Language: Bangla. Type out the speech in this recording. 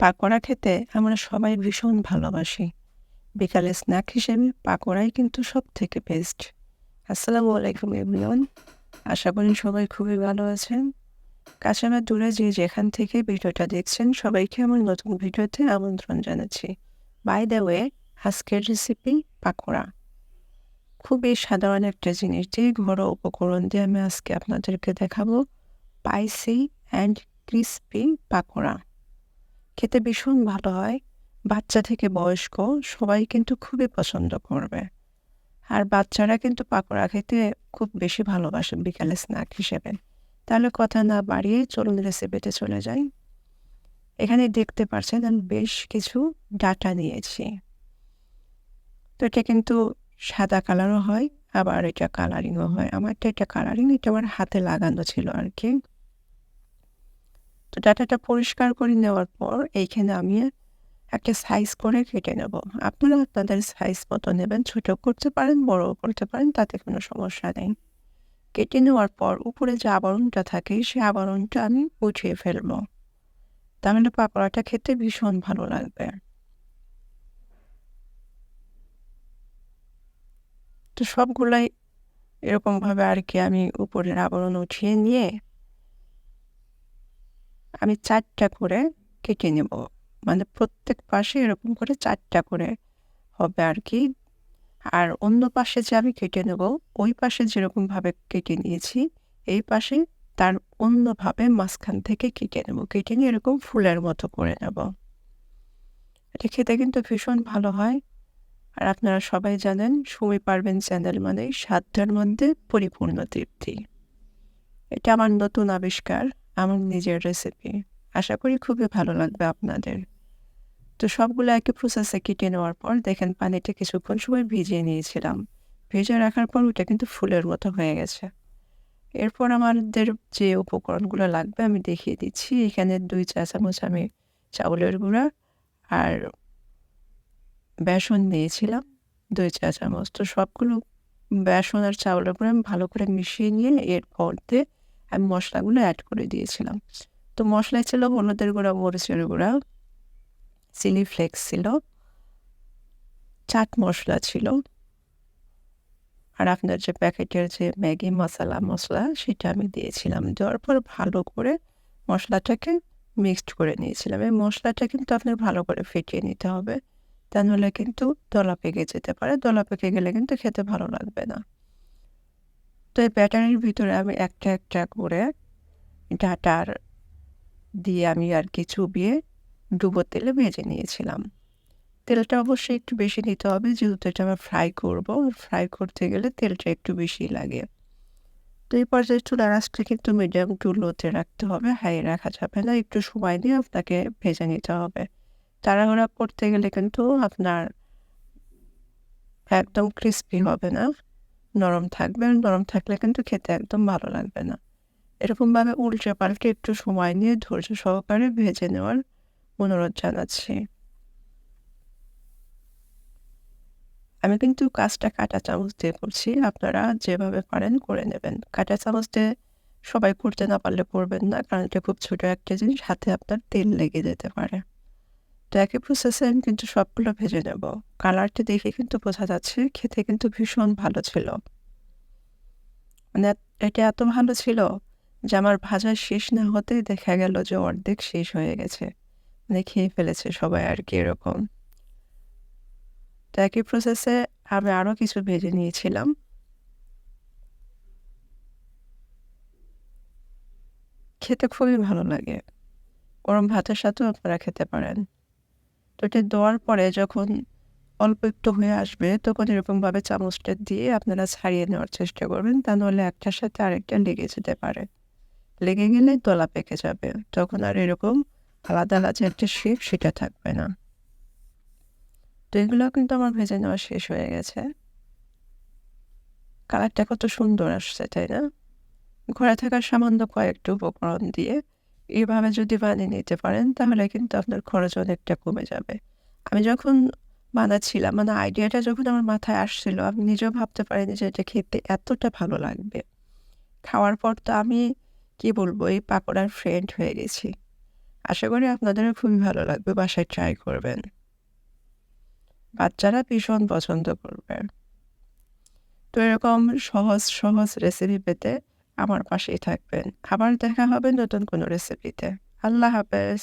পাকোড়া খেতে আমরা সবাই ভীষণ ভালোবাসি। বিকালে স্ন্যাক হিসেবে পাকোড়াই কিন্তু সব থেকে বেস্ট আসসালামু আলাইকুম এভরিওয়ান আশা করি সবাই খুবই ভালো আছেন। কাছে বা দূরে যে যেখান থেকে ভিডিওটা দেখছেন, সবাইকে আমার নতুন ভিডিওতে আমন্ত্রণ জানাচ্ছি। বাই দ্য ওয়ে আজকের রেসিপি পাকোড়া। খুবই সাধারণ একটা জিনিস দিয়ে ঘরোয়া উপকরণ দিয়ে আমি আজকে আপনাদেরকে দেখাবো। Spicy and crispy pakora. খেতে ভীষণ ভালো হয়। বাচ্চা থেকে বয়স্ক, সবাই কিন্তু খুবই পছন্দ করবে। আর বাচ্চারা কিন্তু পাকোড়া খেতে খুব বেশি ভালোবাসে বিকালে স্ন্যাক হিসেবে। তাহলে কথা না বাড়িয়ে চলুন রেসিপিতে চলে যাই। এখানে দেখতে পাচ্ছেন আমি বেশ কিছু ডাটা নিয়েছি। তো এটা কিন্তু সাদা কালারও হয়, আবার এটা কালারিংও হয়। আমারটা এটা কালারিং এটা আমার হাতে লাগানো ছিল আর কি। তো ডাটাটা পরিষ্কার করে নেওয়ার পর এইখানে আমি একটা সাইজ করে কেটে নেব। আপনারা আপনাদের সাইজ মতো নেবেন, ছোট করতে পারেন বড়ও করতে পারেন, তাতে কোনো সমস্যা নেই। কেটে নেওয়ার পর উপরে যে আবরণটা থাকে সেই আবরণটা আমি উঠিয়ে ফেলব। তাহলে পাকোড়াটা খেতে ভীষণ ভালো লাগবে। তো সবগুলাই এরকমভাবে আর কি আমি উপরের আবরণ উঠিয়ে নিয়ে আমি চারটা করে কেটে নেব। মানে প্রত্যেক পাশে এরকম করে চারটা করে হবে আর কি আর অন্য পাশে যে আমি কেটে নেব, ওই পাশে যেরকমভাবে কেটে নিয়েছি, এই পাশে তার অন্যভাবে মাঝখান থেকে কেটে নেব। কেটে নিয়ে এরকম ফুলের মতো করে নেব। এটা খেতে কিন্তু ভীষণ ভালো হয়। আর আপনারা সবাই জানেন, সময় পারবেন চ্যানেল মানে সাতটার মধ্যে পরিপূর্ণ তৃপ্তি। এটা আমার নতুন আবিষ্কার। আমার নিজের রেসিপি আশা করি খুবই ভালো লাগবে আপনাদের। তো সবগুলো একই প্রসেসে কেটে নেওয়ার পর দেখেন পানিটা কিছুক্ষণ সময় ভিজিয়ে নিয়েছিলাম। ভেজে রাখার পর ওটা কিন্তু ফুলের মতো হয়ে গেছে। এরপর আমাদের যে উপকরণগুলো লাগবে আমি দেখিয়ে দিচ্ছি। এখানে দুই চা চামচ আমি চাউলের গুঁড়া আর বেসন নিয়েছিলাম, দুই চা চামচ। তো সবগুলো বেসন আর চাউলের গুঁড়ো আমি ভালো করে মিশিয়ে নিয়ে এর মধ্যে আমি মশলাগুলো অ্যাড করে দিয়েছিলাম। তো মশলা ছিল হলুদের গুঁড়া, মরিচের গুঁড়া চিলি ফ্লেক্স ছিল, চাট মশলা ছিল, আর আপনার যে প্যাকেটের যে ম্যাগি মশলা মশলা, সেটা আমি দিয়েছিলাম। দেওয়ার পর ভালো করে মশলাটাকে মিক্সড করে নিয়েছিলাম। এই মশলাটা কিন্তু আপনার ভালো করে ফেটিয়ে নিতে হবে। তা নাহলে কিন্তু দলা পেকে যেতে পারে। দলা পেকে গেলে কিন্তু খেতে ভালো লাগবে না। তো এই ব্যাটারির ভিতরে আমি একটা একটা করে ডাটার দিয়ে আমি আর কি চুবিয়ে ডুবো তেলে ভেজে নিয়েছিলাম। তেলটা অবশ্যই একটু বেশি নিতে হবে, যেহেতু এটা আমরা ফ্রাই করব। ফ্রাই করতে গেলে তেলটা একটু বেশি লাগে। তো এই পর্যায়ে চুলার আঁচটা কিন্তু মিডিয়াম টু লোতে রাখতে হবে হাই রাখা যাবে না। একটু সময় দিয়ে আপনাকে ভেজে নিতে হবে। তাড়াহুড়া করতে গেলে কিন্তু আপনার একদম ক্রিস্পি হবে না। নরম থাকবে নরম থাকলে কিন্তু খেতে একদম ভালো লাগবে না। এরকমভাবে উল্টে পাল্টে একটু সময় নিয়ে ধৈর্য সহকারে ভেজে নেওয়ার অনুরোধ জানাচ্ছি। আমি কিন্তু কাজটা কাঁটা চামচ দিয়ে করছি, আপনারা যেভাবে পারেন করে নেবেন। কাঁটা চামচ দিয়ে সবাই করতে না পারলে করবেন না, কারণ এটা খুব ছোটো একটা জিনিস, হাতে আপনার তেল লেগে যেতে পারে। একই প্রসেসে আমি কিন্তু সবগুলো ভেজে নেব। কালারটা দেখে কিন্তু বোঝা যাচ্ছে খেতে কিন্তু ভীষণ ভালো ছিল। মানে এটা এত ভালো ছিল যে আমার ভাজা শেষ না হতে দেখা গেল যে অর্ধেক শেষ হয়ে গেছে। মানে খেয়ে ফেলেছে সবাই আর কি এরকম। তো একই প্রসেসে আমি আরও কিছু ভেজে নিয়েছিলাম। খেতে খুবই ভালো লাগে। গরম ভাতের সাথেও আপনারা খেতে পারেন। এটা দেওয়ার পরে যখন অল্প একটু হয়ে আসবে, তখন এরকমভাবে চামচটা দিয়ে আপনারা ছাড়িয়ে নেওয়ার চেষ্টা করবেন। তা নাহলে একটার সাথে আরেকটা লেগে যেতে পারে। লেগে গেলে দলা পেকে যাবে। তখন আর এরকম আলাদা আলাদা একটা শেপ সেটা থাকবে না। তো এগুলো কিন্তু আমার ভেজে নেওয়া শেষ হয়ে গেছে। কালারটা কত সুন্দর আসছে, তাই না? ঘরে থাকার সামান্য কয়েকটা উপকরণ দিয়ে এইভাবে যদি বানিয়ে নিতে পারেন, তাহলে কিন্তু আপনার খরচ অনেকটা কমে যাবে। আমি যখন বানাচ্ছিলাম মানে আইডিয়াটা যখন আমার মাথায় আসছিল, আমি নিজেও ভাবতে পারিনি যে এটা খেতে এতটা ভালো লাগবে। খাওয়ার পর তো আমি, কি বলব, এই পাকোড়ার ফ্রেন্ড হয়ে গেছি। আশা করি আপনাদেরও খুবই ভালো লাগবে, বাসায় ট্রাই করবেন। বাচ্চারা ভীষণ পছন্দ করবে। তো এরকম সহজ সহজ রেসিপি পেতে আমার পাশেই থাকবেন। আবার দেখা হবে নতুন কোনো রেসিপিতে আল্লাহ হাফেজ।